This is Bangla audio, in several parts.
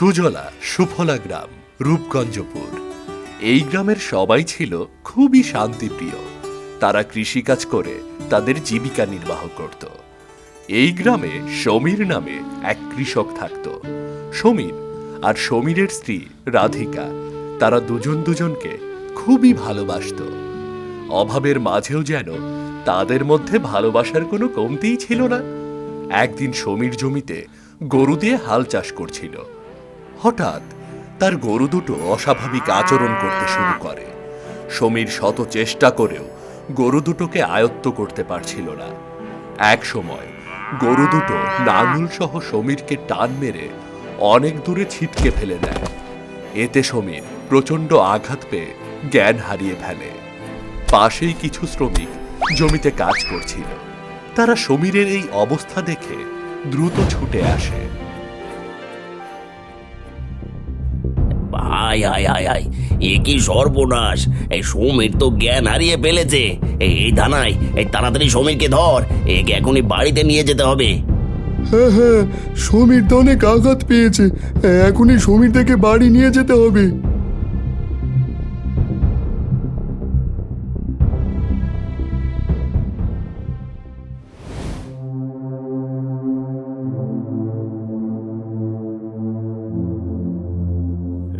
সুজলা সুফলা গ্রাম, রূপগঞ্জপুর। এই গ্রামের সবাই ছিল খুবই শান্তিপ্রিয়। তারা কৃষিকাজ করে তাদের জীবিকা নির্বাহ করত। এই গ্রামে সমীর নামে এক কৃষক থাকত। সমীর আর সমীরের স্ত্রী রাধিকা, তারা দুজন দুজনকে খুবই ভালোবাসতো। অভাবের মাঝেও যেন তাদের মধ্যে ভালোবাসার কোনো কমতিই ছিল না। একদিন সমীর জমিতে গরু দিয়ে হাল চাষ করছিল। হঠাৎ তার গরু দুটো অস্বাভাবিক আচরণ করতে শুরু করে। সমীর শত চেষ্টা করেও গরু দুটোকে আয়ত্ত করতে পারছিল না। এক সময় গরু দুটো নাঙুল সহ সমীরকে টান মেরে অনেক দূরে ছিটকে ফেলে দেয়। এতে সমীর প্রচণ্ড আঘাত পেয়ে জ্ঞান হারিয়ে ফেলে। পাশেই কিছু শ্রমিক জমিতে কাজ করছিল। তারা সমীরের এই অবস্থা দেখে দ্রুত ছুটে আসে। আয় আয় আয় আয়। এ কি সর্বনাশ। এই সমীর তো জ্ঞান হারিয়ে ফেলেছে। এই এই দানাই এই তাড়াতাড়ি সমীরকে ধর। একে এখনই বাড়িতে নিয়ে যেতে হবে। হ্যাঁ হ্যাঁ সমীর তো অনেক আঘাত পেয়েছে। এখনই সমীর থেকে বাড়ি নিয়ে যেতে হবে।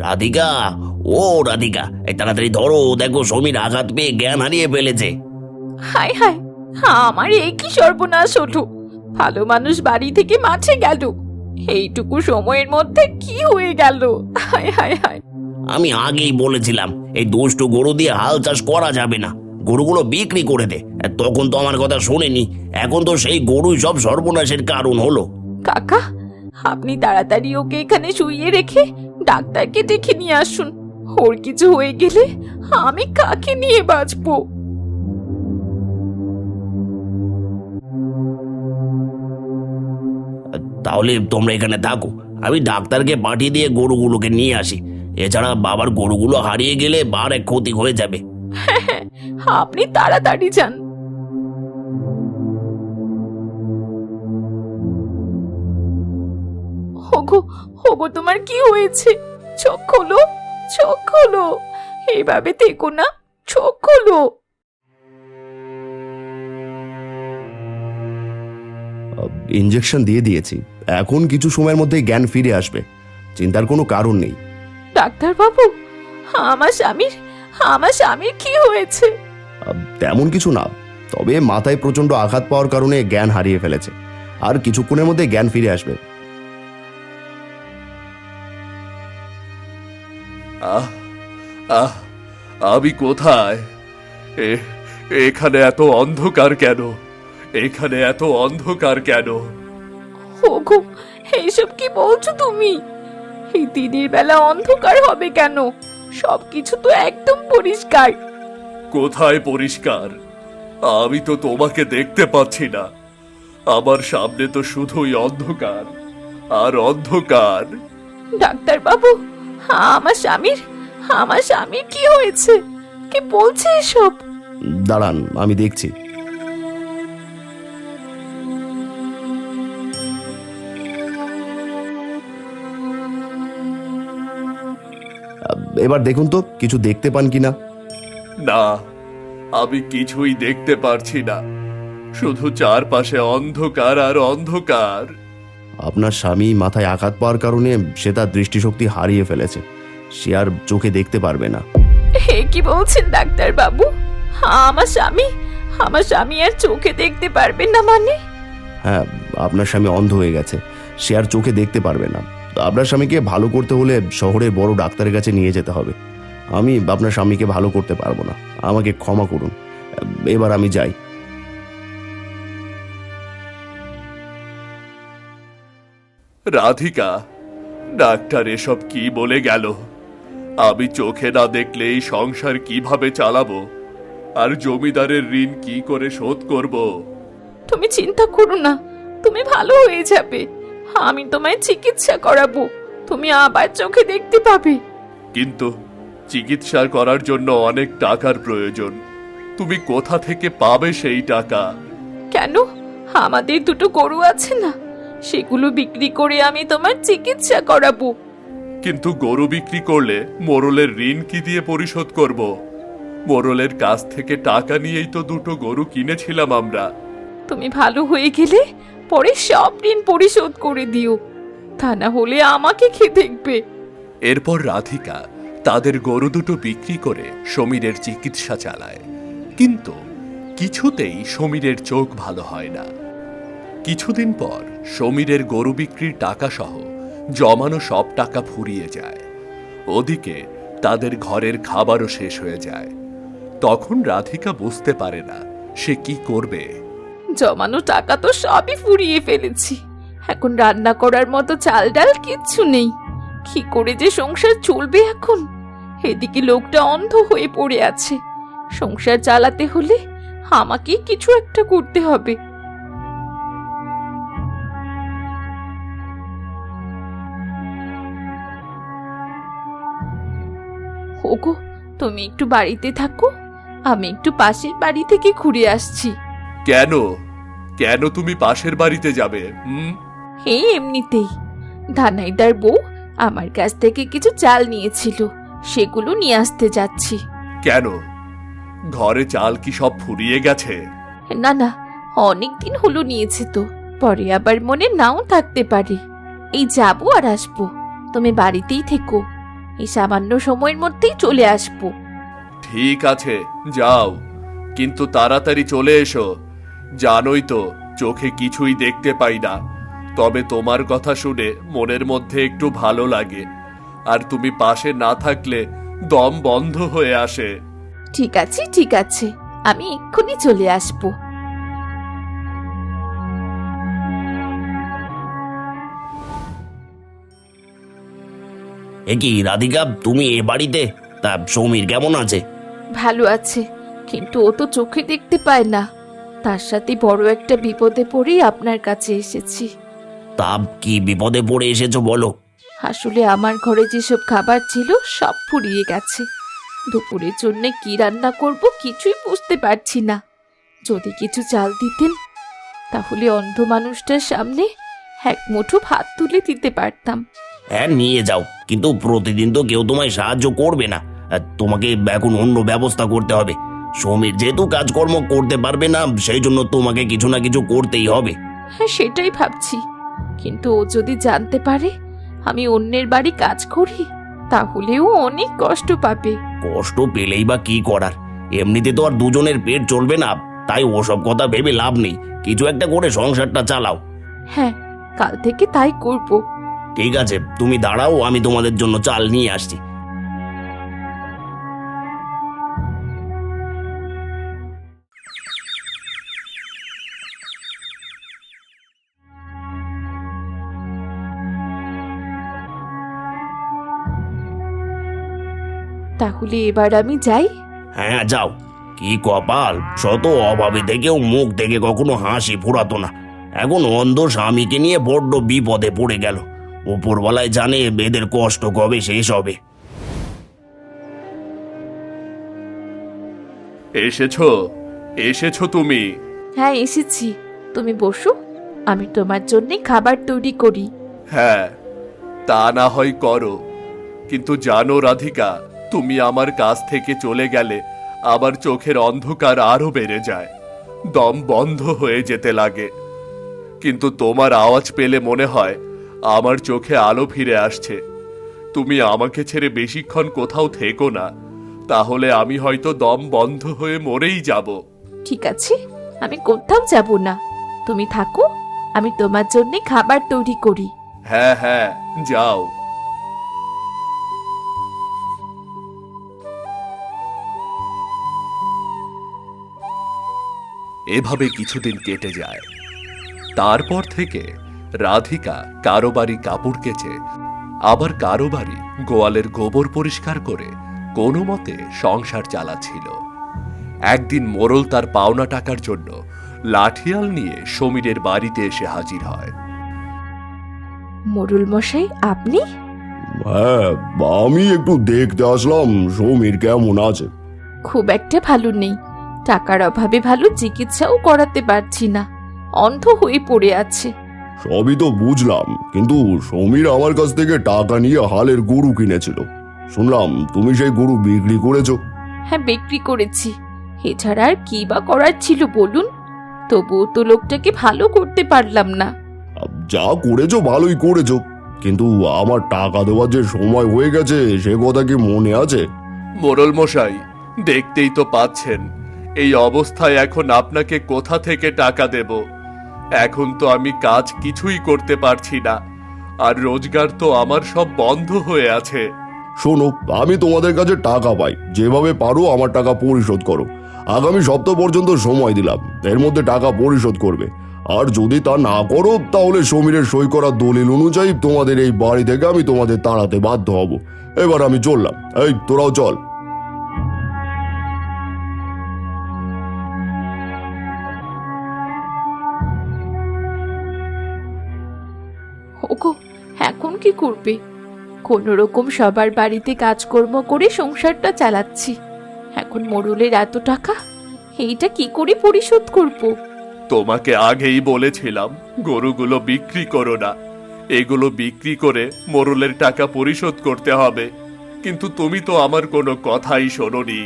রাধিকা ও রাধিকা এই তাড়াতাড়ি ধরো দেখো সমীর আঘাত পেয়ে জ্ঞান হারিয়ে ফেলেছে। হায় হায় আমার এই কি সর্বনাশ হলো। ভালো মানুষ বাড়ি থেকে মাঠে গেল। এইটুকু সময়ের মধ্যে কি হয়ে গেল? হায় হায় হায়। আমি আগেই বলেছিলাম এই দুষ্টু গরু দিয়ে হাল চাষ করা যাবে না। গরুগুলো বিক্রি করে দে। তখন তো আমার কথা শোনেনি। এখন তো সেই গরুই সব সর্বনাশের কারণ হলো। কাকা আপনি তাড়াতাড়ি ওকে এখানে শুইয়ে রেখে ডাক্তারকে দেখে নিয়ে আসুন। ওর কিছু হয়ে গেলে আমি কাকে নিয়ে বাঁচবো? তাহলে তোমরা এখানে থাকো। আমি ডাক্তারকে পাঠিয়ে দিয়ে গরুগুলোকে নিয়ে আসি। এছাড়া বাবার গরুগুলো হারিয়ে গেলে বার এক ক্ষতি হয়ে যাবে। আপনি তাড়াতাড়ি যান। ওগো ওগো তোমার কি হয়েছে? চোখ খোলো চোখ খোলো। এইভাবে থেকো না চোখ খোলো। ইঞ্জেকশন দিয়ে দিয়েছি। এখন কিছু সময়ের মধ্যে জ্ঞান ফিরে আসবে। চিন্তার কোনো কারণ নেই। ডাক্তার বাবু আমার স্বামীর আমার স্বামীর কি হয়েছে? তেমন কিছু না। তবে মাথায় প্রচণ্ড আঘাত পাওয়ার কারণে জ্ঞান হারিয়ে ফেলেছে। আর কিছুক্ষণের মধ্যে জ্ঞান ফিরে আসবে। আহ আহ আমি কোথায়? এ এখানে এত অন্ধকার কেন? এখানে এত অন্ধকার কেন? ওগো এইসব কি বলছো তুমি? এই দিনের বেলা অন্ধকার হবে কেন? সবকিছু তো একদম পরিষ্কার। কোথায় পরিষ্কার? আমি তো তোমাকে দেখতে পাচ্ছি না। আমার সামনে তো শুধুই অন্ধকার। আর অন্ধকার? ডাক্তার বাবু আমার স্বামীর আমার স্বামীর কি হয়েছে? কি বলছে এসব? দাঁড়ান আমি দেখছি। এবার দেখুন তো কিছু দেখতে পান কিনা? না আমি কিছুই দেখতে পারছি না। শুধু চারপাশে অন্ধকার আর অন্ধকার। আপনার স্বামী মাথায় আঘাত পাওয়ার কারণে সে তার দৃষ্টিশক্তি হারিয়ে ফেলেছে। সে আর চোখে দেখতে পারবে না। হে কি বলছেন ডাক্তার বাবু? আমার স্বামী? আমার স্বামী আর চোখে দেখতে পারবেন না মানে? হ্যাঁ আপনার স্বামী অন্ধ হয়ে গেছে। সে আর চোখে দেখতে পারবে না। আপনার স্বামীকে ভালো করতে হলে শহরের বড় ডাক্তারের কাছে নিয়ে যেতে হবে। আমি আপনার স্বামীকে ভালো করতে পারব না। আমাকে ক্ষমা করুন। এবার আমি যাই। রাধিকা ডাক্তার এসব কি বলে গেল? আমি চোখে না দেখলে এই সংসার কীভাবে চালাবো? আর জমিদারের ঋণ কি করে শোধ করব? তুমি চিন্তা করো না তুমি ভালো হয়ে যাবে। আমি তোমায় চিকিৎসা করাবো তুমি আবার চোখে দেখতে পাবে। কিন্তু চিকিৎসা করার জন্য অনেক টাকার প্রয়োজন। তুমি কোথা থেকে পাবে সেই টাকা? কেন? আমাদের দুটো গরু আছে না? সেগুলো বিক্রি করে আমি তোমার চিকিৎসা করাবো। কিন্তু গরু বিক্রি করলে মোরলের ঋণ কি দিয়ে পরিশোধ করব? মোরলের কাছ থেকে টাকা নিয়েই তো দুটো গরু কিনেছিলাম আমরা। তুমি ভালো হয়ে গেলে পরে সব ঋণ পরিশোধ করে দিও। তা না হলে আমাকে খেয়ে দেখবে? এরপর রাধিকা তাদের গরু দুটো বিক্রি করে সমীরের চিকিৎসা চালায়। কিন্তু কিছুতেই সমীরের চোখ ভালো হয় না। কিছুদিন পর সমীরের গরু বিক্রির টাকা সহ জমানো সব টাকা ফুরিয়ে যায়। ওদিকে তাদের ঘরের খাবারও শেষ হয়ে যায়। তখন রাধিকা বুঝতে পারে না সে কি করবে। জমানো টাকা তো সবই ফুরিয়ে ফেলেছি। এখন রান্না করার মতো চাল ডাল কিচ্ছু নেই। কি করে যে সংসার চলবে এখন? এদিকে লোকটা অন্ধ হয়ে পড়ে আছে। সংসার চালাতে হলে আমাকে কিছু একটা করতে হবে। ওগো তুমি একটু বাড়িতে থাকো। আমি একটু পাশের বাড়ি থেকে ঘুরে আসছি। কেন? কেন তুমি পাশের বাড়িতে যাবে হুম? এই এমনিতেই। ধানাইদার বউ আমার কাছ থেকে কিছু চাল নিয়েছিল সেগুলো নিয়ে আসতে যাচ্ছি। কেন? ঘরে চাল কি সব ফুরিয়ে গেছে? না না অনেক দিন হলো নিয়েছে তো পরে আবার মনে নাও থাকতে পারে। এই যাব আর আসব তুমি বাড়িতেই থেকো। এই সামান্য সময়ের মধ্যেই চলে আসব। ঠিক আছে যাও। কিন্তু তাড়াতাড়ি চলে এসো। জানোই তো চোখে কিছুই দেখতে পাই না। তবে তোমার কথা শুনে মনের মধ্যে একটু ভালো লাগে। আর তুমি পাশে না থাকলে দম বন্ধ হয়ে আসে। ঠিক আছে ঠিক আছে। আমি এক্ষুনি চলে আসব। এ কি রাধিকা তুমি এ বাড়িতে? তা সমীর কেমন আছে? ভালো আছে কিন্তু ও তো চোখে দেখতে পায় না। তার সাথে বড় একটা বিপদে পড়েই আপনার কাছে এসেছি। তা কি বিপদে পড়ে এসেছ বলো? আসলে আমার ঘরে যেসব খাবার ছিল সব ফুরিয়ে গেছে। দুপুরের জন্য কি রান্না করব কিছুই বুঝতে পারছি না। যদি কিছু চাল দিতেন তাহলে অন্ধ মানুষটার সামনে এক মুঠো ভাত তুলে দিতে পারতাম। হ্যাঁ নিয়ে যাও। কিন্তু প্রতিদিন তো কেউ তোমায় সাহায্য করবে না। আর তোমাকে এখন অন্য ব্যবস্থা করতে হবে। সমীর যেহেতু কাজকর্ম করতে পারবে না সেই জন্য তোমাকে কিছু না কিছু করতেই হবে। হ্যাঁ সেটাই ভাবছি। কিন্তু ও যদি জানতে পারে আমি অন্যের বাড়ি কাজ করি তাহলেও অনেক কষ্ট পাবে। কষ্ট পেলেই বা কি করার? এমনিতে তো আর দুজনের পেট চলবে না। তাই ওসব কথা ভেবে লাভ নেই। কিছু একটা করে সংসারটা চালাও। হ্যাঁ কাল থেকে তাই করব। ঠিক আছে তুমি দাঁড়াও আমি তোমাদের জন্য চাল নিয়ে আসছি। তাহলে এবার আমি যাই? হ্যাঁ যাও। কি কপাল শত অভাবে থেকেও মুখ থেকে কখনো হাসি ফোরাতো না। এখন অন্ধ স্বামীকে নিয়ে বড্ড বিপদে পড়ে গেল। ওপরওয়ালায় জানে এদের কষ্ট কবে শেষ হবে। এসেছ? এসেছ তুমি? হ্যাঁ এসেছি। তুমি বসো। আমি তোমার জন্য খাবার তৈরি করি। হ্যাঁ তা না হয় করো। কিন্তু জানো রাধিকা তুমি আমার কাছ থেকে চলে গেলে আমার চোখের অন্ধকার আরও বেড়ে যায়। দম বন্ধ হয়ে যেতে লাগে। কিন্তু তোমার আওয়াজ পেলে মনে হয় আমার চোখে আলো ফিরে আসছে। তুমি আমাকে ছেড়ে বেশিক্ষণ কোথাও থেকো না। তাহলে আমি হয়তো দম বন্ধ হয়ে মরেই যাব। ঠিক আছে আমি কোথাও যাব না। তুমি থাকো আমি তোমার জন্য খাবার তৈরি করি। হ্যাঁ হ্যাঁ যাও। এভাবে কিছুদিন কেটে যায়। তারপর থেকে রাধিকা কারও বাড়ি কাপড় কেচে আবার কারও বাড়ি গোয়ালের গোবর পরিষ্কার করে কোনো মতে সংসার চালাচ্ছিল। একদিন মোরল তার পাওনা টাকার জন্য লাঠিয়াল নিয়ে সমীরের বাড়িতে এসে হাজির হয়। মোরুল মশাই আপনি? হ্যাঁ আমি একটু দেখতে আসলাম সমীর কেমন আছে। খুব একটা ভালো নেই। টাকার অভাবে ভালো চিকিৎসাও করাতে পারছি না। অন্ধ হয়ে পড়ে আছে। সবই তো বুঝলাম কিন্তু সমীর আমার কাছ থেকে টাকা নিয়ে হালের গরু কিনেছিল। শুনলাম তুমি সেই গরু বিক্রি করেছ। হ্যাঁ বিক্রি করেছি। এছাড়া আর কি বা করার ছিল বলুন? তবুও তো লোকটাকে ভালো করতে পারলাম না। যা করেছ ভালোই করেছ কিন্তু আমার টাকা দেওয়ার যে সময় হয়ে গেছে সে কথা কি মনে আছে? মোরল মশাই দেখতেই তো পাচ্ছেন। এই অবস্থায় এখন আপনাকে কোথা থেকে টাকা দেব? এখন তো আমি কাজ কিছুই করতে পারছি না। আর রোজগার তো আমার সব বন্ধ হয়ে আছে। শোনো, আমি তোমাদের কাছে টাকা পাই। যেভাবে পারো আমার টাকা পরিশোধ করো। আগামী সপ্তাহ পর্যন্ত সময় দিলাম। এর মধ্যে টাকা পরিশোধ করবে। আর যদি তা না করো, তাহলে সমীরের সই করা দলিল অনুযায়ী তোমাদের এই বাড়ি থেকে আমি তোমাদের তাড়াতে বাধ্য হব। এবার আমি চললাম। এই, তোরাও চল। কি করবে? কোনো রকম সবার বাড়িতে কাজকর্ম করে সংসারটা চালাচ্ছি। এখন মোড়লের এত টাকা, এইটা কি করে পরিশোধ করব? তোমাকে আগেই বলেছিলাম, গরুগুলো বিক্রি করো না। এগুলো বিক্রি করে মোরলের টাকা পরিশোধ করতে হবে। কিন্তু তুমি তো আমার কোনো কথাই শোনোনি।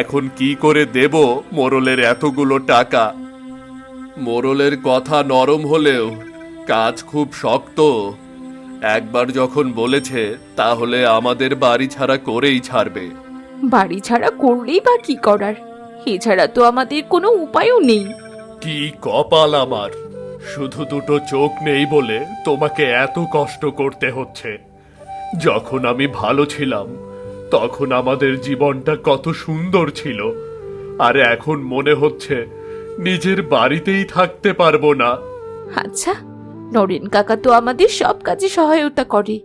এখন কি করে দেব মোরলের এতগুলো টাকা? মোরলের কথা নরম হলেও কাজ খুব শক্ত। একবার যখন বলেছে তাহলে আমাদের বাড়ি ছাড়া করেই ছাড়বে। বাড়ি ছাড়া করলেই বা কি করার? এছাড়া তো আমাদের কোনো উপায়ও নেই। কি কপাল আমার! শুধু দুটো চোখ নেই বলে তোমাকে এত কষ্ট করতে হচ্ছে। যখন আমি ভালো ছিলাম তখন আমাদের জীবনটা কত সুন্দর ছিল। আর এখন মনে হচ্ছে নিজের বাড়িতেই থাকতে পারব না। আচ্ছা নরেন কাকা তো আমাদের সব কাজে সহায়তা করে।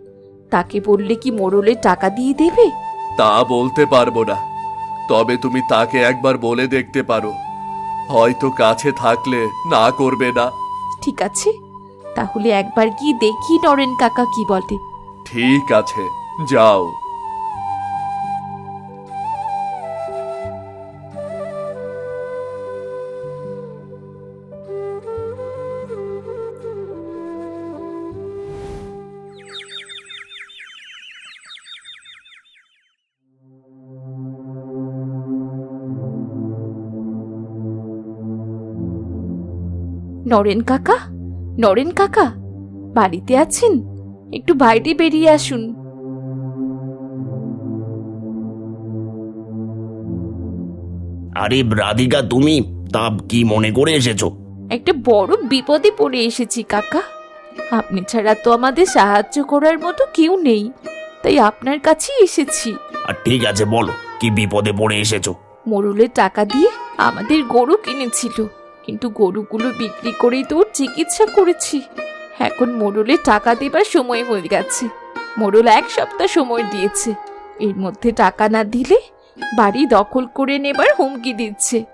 তাকে বললে কি মোড়লের টাকা দিয়ে দেবে? তা বলতে পারব না। তবে তুমি তাকে একবার বলে দেখতে পারো। হয়তো কাছে থাকলে না করবে না। ঠিক আছে। তাহলে একবার গিয়ে দেখি নরেন কাকা কি বলে। ঠিক আছে যাও। নরেন কাকা? নরেন কাকা বাড়িতে আছেন? একটু বাইরে বেরিয়ে আসুন। আরে রাধিকা তুমি? তা কি মনে করে এসেছ? একটা বড় বিপদে পড়ে এসেছি কাকা। আপনি ছাড়া তো আমাদের সাহায্য করার মতো কেউ নেই। তাই আপনার কাছেই এসেছি। আর ঠিক আছে বলো কি বিপদে পড়ে এসেছ? মোরলের টাকা দিয়ে আমাদের গরু কিনেছিল। কিন্তু গরুগুলো বিক্রি করেই তো ওর চিকিৎসা করেছি। এখন মোরলে টাকা দেবার সময় হয়ে গেছে। মোরল এক সপ্তাহ সময় দিয়েছে। এর মধ্যে টাকা না দিলে বাড়ি দখল করে নেবার হুমকি দিচ্ছে।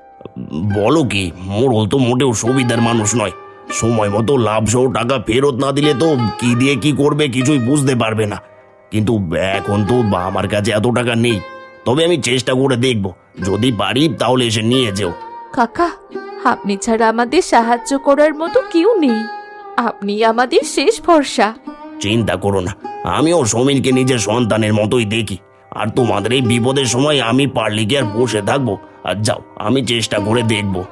বলো কি মোড়ল তো মোটেও সুবিধার মানুষ নয়। সময় মতো লাভ সহ টাকা ফেরত না দিলে তো কি দিয়ে কি করবে কিছুই বুঝতে পারবে না। কিন্তু এখন তো আমার কাছে এত টাকা নেই। তবে আমি চেষ্টা করে দেখব। যদি পারি তাহলে এসে নিয়ে যেও। কাকা আপনি ছাড়া আমাদের সাহায্য করার মতো কেউ নেই। আপনি আমাদের শেষ ভরসা। চিন্তা করো না আমিও সমীরকে নিজের সন্তানের মতোই দেখি। আর তোমাদের এই বিপদের সময় আমি পারলে কি আর বসে থাকব? আর যাও আমি চেষ্টা করে দেখব।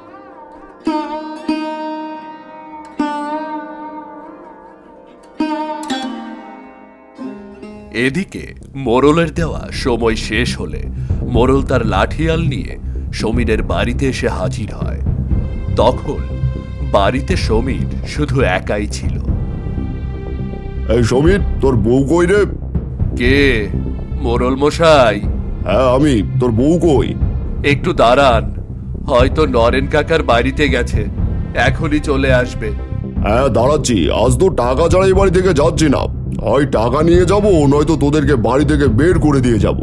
এদিকে মোরলের দেওয়া সময় শেষ হলে মোরল তার লাঠিয়াল নিয়ে সমীরের বাড়িতে এসে হাজির হয়। তখন বাড়িতে সমীর শুধু একাই ছিল। এই সমীর তোর বউ কই রে? কে? মোরল মশাই হ্যাঁ আমি। তোর বউ কই? একটু দাঁড়ান। হয়তো নরেন কাকার বাড়িতে গেছে। এখনই চলে আসবে। হ্যাঁ দাঁড়াচ্ছি। আজ তো টাকা ছাড়া এই বাড়ি থেকে যাচ্ছি না। হয় টাকা নিয়ে যাব নয়তো তোদেরকে বাড়ি থেকে বের করে দিয়ে যাব।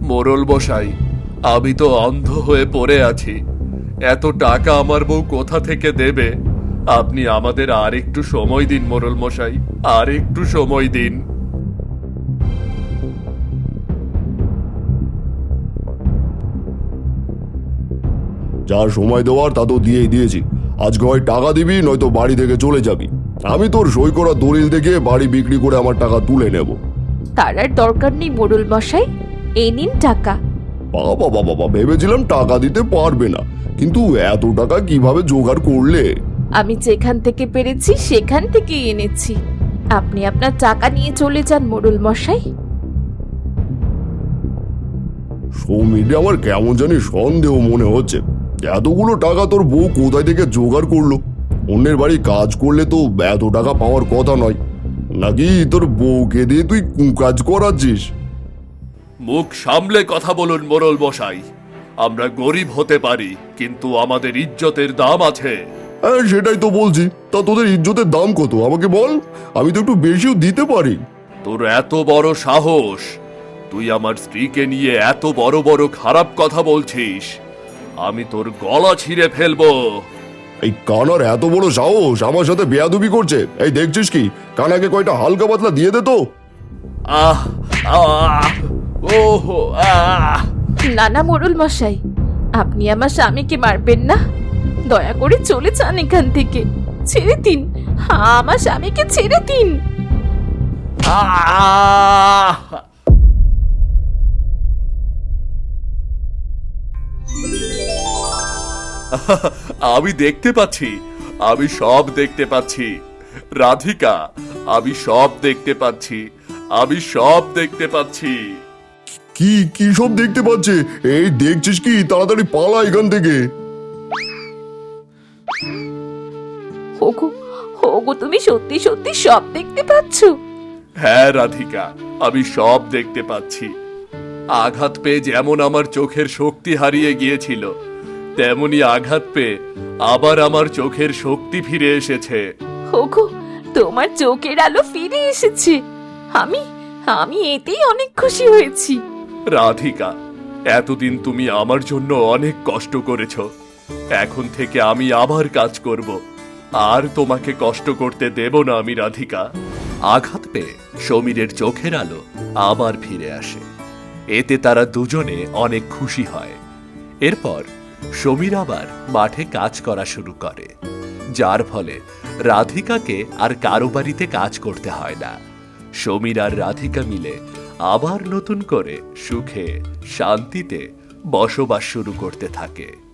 মোরল মশাই আমি তো অন্ধ হয়ে পড়ে আছি। এত টাকা আমার বউ কোথা থেকে দেবে? আপনি আমাদের আর একটু সময় দিন মোরল মশাই আর একটু সময় দিন। যা সময় দেওয়ার তা তো দিয়েই দিয়েছি। আজকে হয় টাকা দিবি নয়তো বাড়ি থেকে চলে যাবি। আমি তোর সই করা দলিল দেখে বাড়ি বিক্রি করে আমার টাকা তুলে নেব। তার আর দরকার নেই মোড়ল মশাই। এই নিন টাকা। বাবা বাবা বাবা ভেবেছিলাম টাকা দিতে পারবে না। কিন্তু এত টাকা কীভাবে জোগাড় করলে? আমি যেখান থেকে পেরেছি সেখান থেকে এনেছি। আপনি আপনার টাকা নিয়ে চলে যান মোড়ল মশাই। সৌমিরে আমার কেমন জানি সন্দেহ মনে হচ্ছে। এতগুলো টাকা তোর বউ কোথায় থেকে জোগাড় করল? অন্যের বাড়ি কাজ করলে তো এত টাকা পাওয়ার কথা নয়। নাকি তোর বউকে দিয়ে তুই কাজ করাচ্ছিস? মুখ সামলে কথা বলুন মোরল বসাই আমরা গরিব হতে পারি কিন্তু আমাদের ইজ্জতের দাম আছে। হ্যাঁ সেটাই তো বলছি। তা তোদের ইজ্জতের দাম কত? আমাকে বল। আমি তো একটু বেশিও দিতে পারি। তোর এত বড় সাহস। তুই আমার স্ত্রীকে নিয়ে এত বড় বড় খারাপ কথা বলছিস। আমি তোর গলা ছিঁড়ে ফেলব। এই কানার এত বড় সাহস আমার সাথে বেয়াদুবি করছে। এই দেখছিস কি? কানাকে কয়টা হালকা পাতলা দিয়ে দে তো। আহ আহ ওহো আহ। না না মোড়ল মশাই আপনি আমার স্বামীকে মারবেন না? দয়া করে চলে যান এখান থেকে। ছেড়ে দিন। আমার স্বামীকে ছেড়ে দিন। আহ। আমি দেখতে পাচ্ছি আমি সব দেখতে পাচ্ছি। রাধিকা আমি সব দেখতে পাচ্ছি আমি সব দেখতে পাচ্ছি। কি কি সব দেখতে পাচ্ছে? এই দেখছিস কি? তাড়াতাড়ি পালা এখান থেকে। ওগো ওগো তুমি সত্যি সত্যি সব দেখতে পাচ্ছো? হ্যাঁ রাধিকা আমি সব দেখতে পাচ্ছি। আঘাত পেয়ে যেমন আমার চোখের শক্তি হারিয়ে গিয়েছিল তেমনি আঘাত পেয়ে আবার আমার চোখের শক্তি ফিরে এসেছে। ওগো তোমার চোখের আলো ফিরে এসেছে। আমি আমি এতেই অনেক খুশি হয়েছি। রাধিকা, এতদিন তুমি আমার জন্য অনেক কষ্ট করেছ। এখন থেকে আমি আবার কাজ করব। আর তোমাকে কষ্ট করতে দেব না আমি, রাধিকা। আঘাত পেয়ে সমীরের চোখের আলো আবার ফিরে আসে। এতে তারা দুজনে অনেক খুশি হয়। এরপর সমীর আবার মাঠে কাজ করা শুরু করে। যার ফলে রাধিকাকে আর কারও বাড়িতে কাজ করতে হয় না। সমীর আর রাধিকা মিলে আবার নতুন করে সুখে শান্তিতে বসবাস শুরু করতে থাকে।